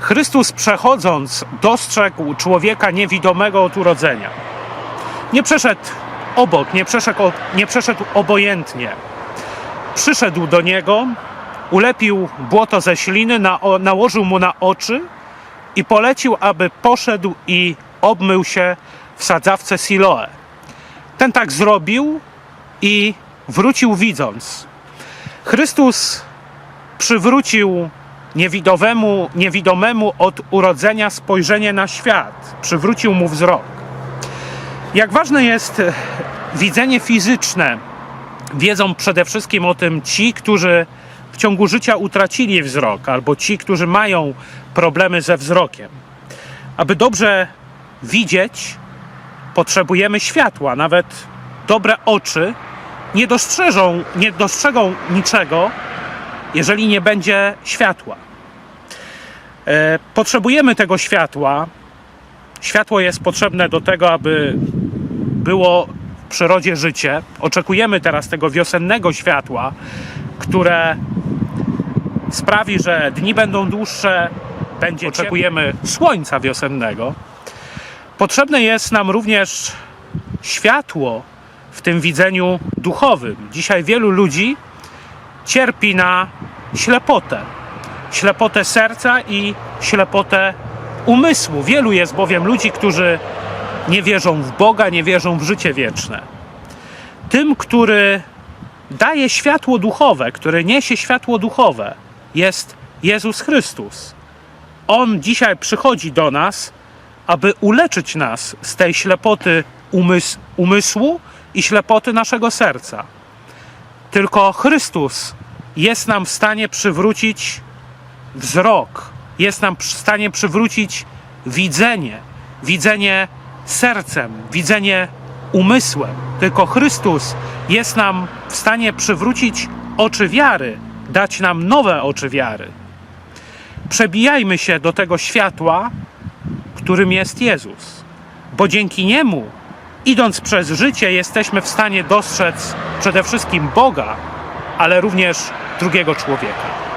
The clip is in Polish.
Chrystus przechodząc dostrzegł człowieka niewidomego od urodzenia. Nie przeszedł obok, nie przeszedł, nie przeszedł obojętnie. Przyszedł do niego, ulepił błoto ze śliny, na, nałożył mu na oczy i polecił, aby poszedł i obmył się w sadzawce Siloe. Ten tak zrobił i wrócił widząc. Chrystus przywrócił niewidomemu, niewidomemu od urodzenia spojrzenie na świat, przywrócił mu wzrok. Jak ważne jest e, widzenie fizyczne, wiedzą przede wszystkim o tym ci, którzy w ciągu życia utracili wzrok, albo ci, którzy mają problemy ze wzrokiem. Aby dobrze widzieć, potrzebujemy światła. Nawet dobre oczy nie dostrzeżą, nie dostrzegą niczego, jeżeli nie będzie światła. E, Potrzebujemy tego światła. Światło jest potrzebne do tego, aby było w przyrodzie życie. Oczekujemy teraz tego wiosennego światła, które sprawi, że dni będą dłuższe, będzie oczekujemy słońca wiosennego. Potrzebne jest nam również światło w tym widzeniu duchowym. Dzisiaj wielu ludzi cierpi na ślepotę. Ślepotę serca i ślepotę umysłu. Wielu jest bowiem ludzi, którzy nie wierzą w Boga, nie wierzą w życie wieczne. Tym, który daje światło duchowe, który niesie światło duchowe, jest Jezus Chrystus. On dzisiaj przychodzi do nas, aby uleczyć nas z tej ślepoty umys- umysłu i ślepoty naszego serca. Tylko Chrystus jest nam w stanie przywrócić wzrok, jest nam w stanie przywrócić widzenie, widzenie sercem, widzenie umysłem. Tylko Chrystus jest nam w stanie przywrócić oczy wiary, dać nam nowe oczy wiary. Przebijajmy się do tego światła, którym jest Jezus, bo dzięki niemu, idąc przez życie, jesteśmy w stanie dostrzec przede wszystkim Boga, ale również drugiego człowieka.